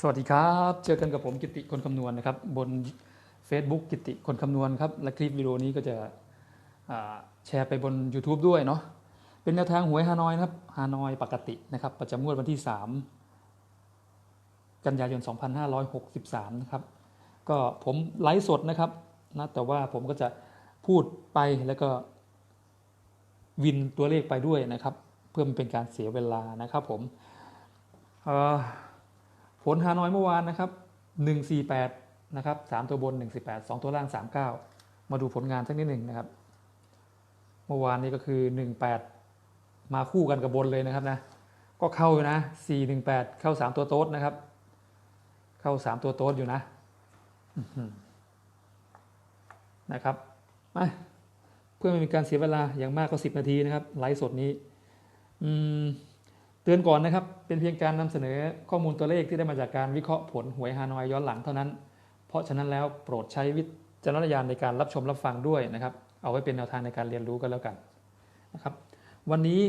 สวัสดีครับ เจอกันกับผมกิติคนคำนวณนะครับ บน Facebook กิติคนคำนวณครับ และคลิปวิดีโอนี้ก็จะแชร์ไปบน YouTube ด้วยเนาะเป็นแนวทางหวยฮานอยนะครับฮานอยปกตินะครับ ประจำงวดวันที่ 3 กันยายน 2563 นะครับ ก็ผมไลฟ์สดนะครับนะแต่ว่าผมก็จะพูดไปแล้วก็วินตัวเลขไปด้วยนะครับ เพื่อมันเป็นการเสียเวลานะครับผมเอ่อ ผลฮานอยเมื่อวานนะครับ 148 นะครับ 3 ตัวบน 148 2 ตัวล่าง 39 มาดูผลงานสักนิดหนึ่งนะครับ เมื่อวานนี้ก็คือ 18 มาคู่กันกับบนเลยนะครับนะ ก็เข้าอยู่นะ 418 เข้า 3 ตัวโต๊ดนะครับ เข้า 3 ตัวโต๊ดอยู่นะนะครับมาเพื่อไม่มีการเสียเวลาอย่างมากก็ 10 นาทีนะครับ ไลฟ์สดนี้ อืม เตือนก่อนนะครับ เป็นเพียงการนำเสนอข้อมูลตัวเลขที่ได้มาจากการวิเคราะห์ผลหวยฮานอยย้อนหลังเท่านั้น เพราะฉะนั้นแล้วโปรดใช้วิจารณญาณในการรับชมรับฟังด้วยนะครับ เอาไว้เป็นแนวทางในการเรียนรู้กันแล้วกันนะครับ วันนี้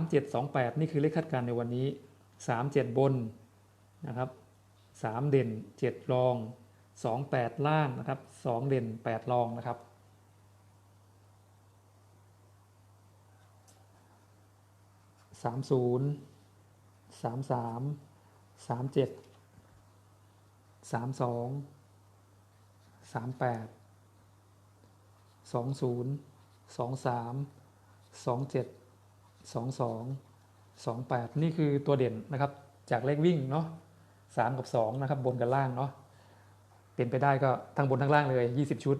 03728 นี่คือเลขคาดการณ์ในวันนี้ 37 บนนะครับ3เด่น 7 รอง 28 ล่างนะครับ 2 เด่น 8 รองนะครับ สามศูนย์สามสามสามเจ็ดสามสองสามแปดสองศูนย์สองสามสองเจ็ดสองสองสองแปดนี่คือตัวเด่นนะครับ จากเลขวิ่งเนาะสามกับสองนะครับ บนกับล่างเนาะเป็นไปได้ก็ทั้งบนทั้งล่างเลยยี่สิบชุด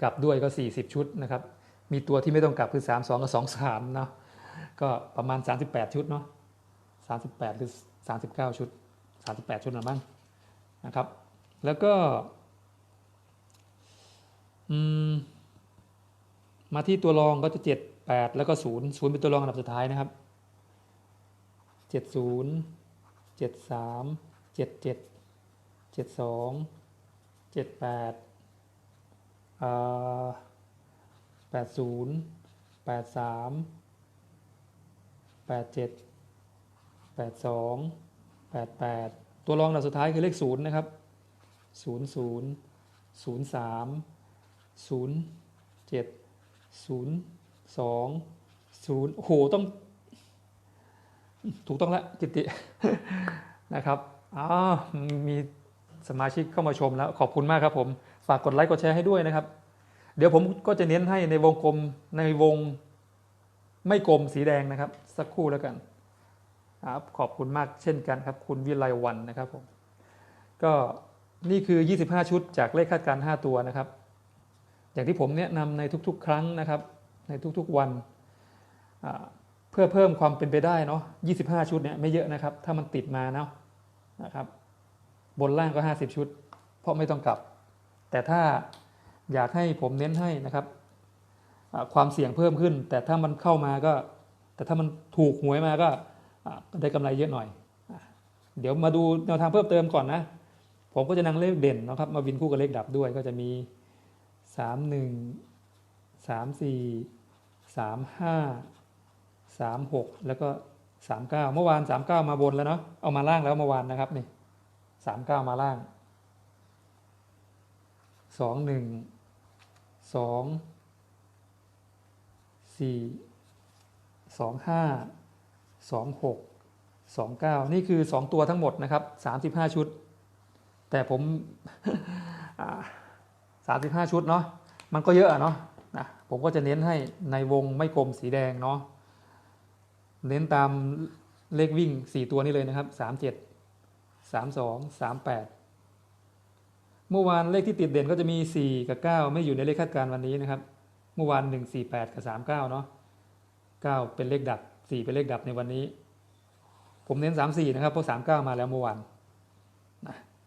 กลับด้วยก็สี่สิบชุดนะครับ มีตัวที่ไม่ต้องกลับคือสามสองกับสองสามเนาะ ก็ประมาณ 38 ชุดเนาะ38 หรือ 39 ชุด 38 ชุดหรือมั้งนะครับ แล้วก็มาที่ตัวรองก็จะ 7 8 แล้วก็ 0 0 เป็นตัวรองอันดับสุดท้ายนะครับ 70 73 77 72 78 80 83 ดแปดสองแปดแปดตัวรองดับสุดท้ายคือเลขศูนย์นะครับศูนย์ศูนย์ศูนย์สามศูนย์เจ็ดศูนย์สองศูนย์โอ้โหต้อง ถูกต้องแล้วกิตินะครับอ๋อมีสมาชิกเข้ามาชมแล้ว ขอบคุณมากครับผม ฝากกดไลค์กดแชร์ให้ด้วยนะครับ เดี๋ยวผมก็จะเน้นให้ในวงกลมในวง ไม่กลมสีแดงนะครับ สักครู่แล้วกันครับขอบคุณมากเช่นกันครับ คุณวิไลวันนะครับผมก็นี่คือ 25 ชุดจากเลขคาดการณ์5ตัวนะครับ อย่างที่ผมแนะนำในทุกๆ ครั้งนะครับ ในทุกๆวันเพื่อเพิ่มความเป็นไปได้เนาะ 25 ชุดเนี่ยไม่เยอะนะครับ ถ้ามันติดมาเนาะนะครับ บนล่างก็ 50 ชุด เพราะไม่ต้องกลับ แต่ถ้าอยากให้ผมเน้นให้นะครับ ความเสี่ยงเพิ่มขึ้น แต่ถ้ามันเข้ามาก็ แต่ถ้ามันถูกหวยมาก็ได้กำไรเยอะหน่อย เดี๋ยวมาดูแนวทางเพิ่มเติมก่อนนะ ผมก็จะนำเลขเด่นนะครับ มาวินคู่กับเลขดับด้วยก็จะมีสามหนึ่งสามสี่สามห้าสามหกแล้วก็สามเก้าเมื่อวานสามเก้ามาบนแล้วเนาะเอามาล่างแล้วเมื่อวานนะครับนี่สามเก้ามาล่างสอง หนึ่งสองสี่สองห้าสองหกสองเก้านี่คือสองตัวทั้งหมดนะครับสามสิบห้าชุด แต่ผมสามสิบห้าชุดเนาะมันก็เยอะเนาะนะผมก็จะเน้นให้ในวงไม่กลมสีแดงเนาะเน้นตามเลขวิ่งสี่ตัวนี้เลยนะครับสามเจ็ดสามสองสามแปดเมื่อวานเลขที่ติดเด่นก็จะมีสี่กับเก้าไม่อยู่ในเลขคาดการณ์วันนี้นะครับ เมื่อวานหนึ่งสี่แปดกับสามเก้าเนาะเก้าเป็นเลขดับสี่เป็นเลขดับในวันนี้ ผมเน้นสามสี่นะครับเพราะสามเก้ามาแล้วเมื่อวาน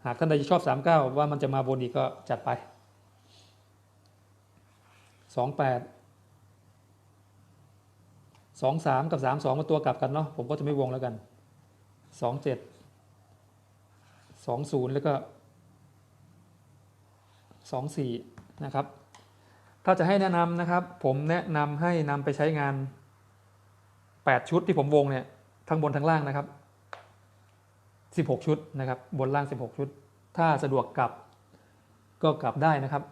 หากท่านใดชอบสามเก้าว่ามันจะมาบนอีกก็จัดไปสองแปดสองสามกับสามสองมาตัวกลับกันเนาะผมก็จะไม่วงแล้วกันสองเจ็ดสองศูนย์แล้วก็สองสี่นะครับ ถ้าจะให้แนะนำนะครับ ผมแนะนำให้นำไปใช้งาน 8 ชุดที่ผมวงเนี่ยทั้งบนทั้งล่างนะครับ 16 ชุดนะครับ บนล่าง 16 ชุด ถ้าสะดวกกลับก็กลับได้นะครับ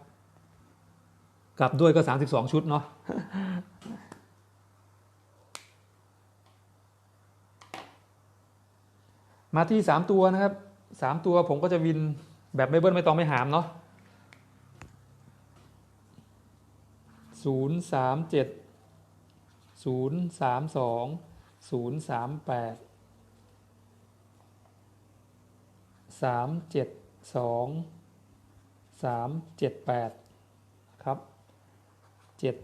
กลับด้วยก็ 32 ชุดเนาะมาที่ 3 ตัวนะครับ 3 ตัวผมก็จะวินแบบไม่เบิ้ลไม่ตองไม่หามเนาะ ศูนย์สามเจ็ดศูนย์สามสองศูนย์สามแปดสามเจ็ดสองสามเจ็ดแปดครับเจ็ด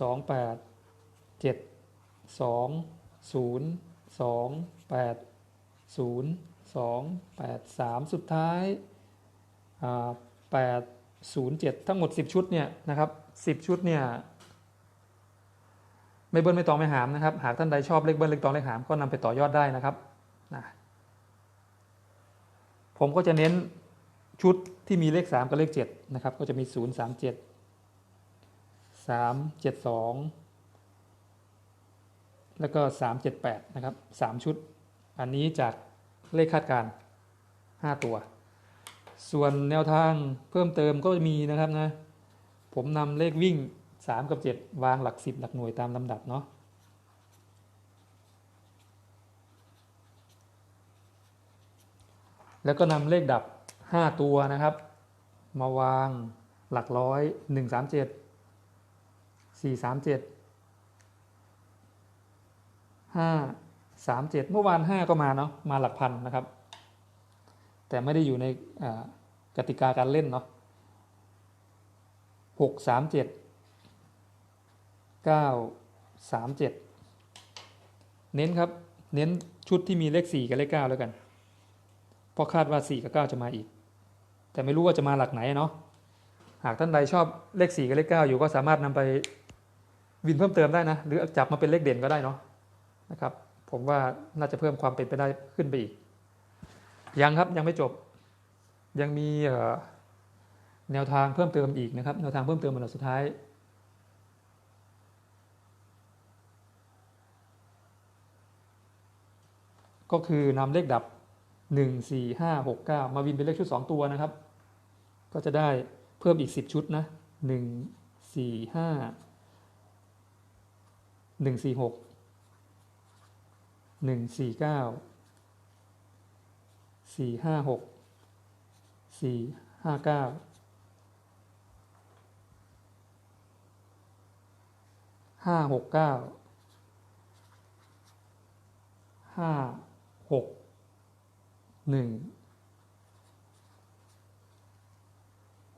สองแปดเจ็ดสองศูนย์สองแปดศูนย์สองแปดสามสุดท้ายแปดศูนย์เจ็ดทั้งหมด 10 ชุดเนี่ยนะครับ10 ชุดเนี่ยไม่เบิ้ลไม่ตองไม่หามนะครับ หากท่านใดชอบเลขเบิ้ลเลขตองเลขหามก็นำไปต่อยอดได้นะครับนะผมก็จะเน้นชุดที่มีเลข 3 กับเลข7นะครับก็จะมี 0 3 7 3 7 2 แล้วก็ 3 7 8 นะครับ 3 ชุด อันนี้จากเลขคาดการณ์5ตัว ส่วนแนวทางเพิ่มเติมก็มีนะครับนะ ผมนำเลขวิ่ง 3 กับ 7 วางหลัก 10 หลักหน่วยตามลำดับเนาะแล้วก็นำเลขดับ 5 ตัวนะครับ มาวางหลักร้อย 1 3 7 4 3 7 5 3 7 เมื่อวาน 5 ก็มาเนาะมาหลักพันนะครับ แต่ไม่ได้อยู่ในกติกาการเล่นเนาะหกสามเจ็ดเก้าสามเจ็ดเน้นครับเน้นชุดที่มีเลขสี่กับเลขเก้าแล้วกันเพราะคาดว่าสี่กับเก้าจะมาอีก แต่ไม่รู้ว่าจะมาหลักไหนเนาะหากท่านใดชอบเลขสี่กับเลขเก้าอยู่ก็สามารถนำไปวินเพิ่มเติมได้นะ หรือจับมาเป็นเลขเด่นก็ได้เนาะนะครับ ผมว่าน่าจะเพิ่มความเป็นไปได้ขึ้นไปอีก ยังครับยังไม่จบ ยังมีแนวทางเพิ่มเติมอีกนะครับ แนวทางเพิ่มเติมมาหลักสุดท้ายก็คือนำเลขดับ 1 4 5 6 9 มาวินเป็นเลขชุด 2 ตัวนะครับ ก็จะได้เพิ่มอีก 10 ชุดนะ 1 4 5 1 4 6 1 4 9 4 5 6 4 5 9ห้าหกเก้าห้าหกหนึ่ง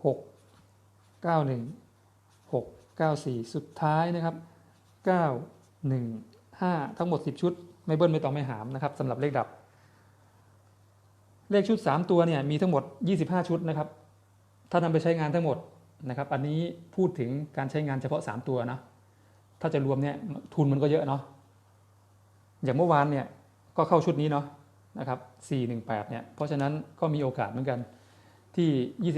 หกเก้าหนึ่งหกเก้าสี่สุดท้ายนะครับเก้าหนึ่งห้าทั้งหมดสิบชุด ไม่เบิ้ลไม่ต้องไม่หามนะครับสำหรับเลขดับ เลขชุด 3 ตัวเนี่ยมีทั้งหมด 25 ชุดนะครับ ถ้านำไปใช้งานทั้งหมดนะครับ อันนี้พูดถึงการใช้งานเฉพาะ 3 ตัวนะ ถ้าจะรวมเนี่ยทุนมันก็เยอะเนาะ อย่างเมื่อวานเนี่ยก็เข้าชุดนี้เนาะนะครับ 418 เนี่ย เพราะฉะนั้นก็มีโอกาสเหมือนกันที่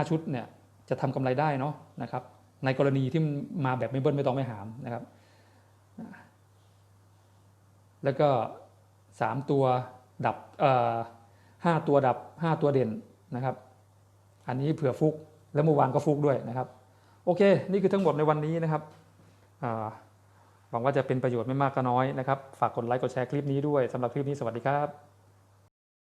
25 ชุดเนี่ยจะทำกำไรได้เนาะนะครับ ในกรณีที่มาแบบไม่เบิ้ลไม่ต้องไม่หามนะครับ แล้วก็ 3 ตัวดับเอ่อ ห้าตัวดับ 5 ตัวเด่นนะครับ อันนี้เผื่อฟุก แล้วเมื่อวานก็ฟุกด้วยนะครับ โอเค นี่คือทั้งหมดในวันนี้นะครับหวังว่าจะเป็นประโยชน์ไม่มากก็น้อยนะครับ ฝากกดไลค์กดแชร์คลิปนี้ด้วยสำหรับคลิปนี้สวัสดีครับ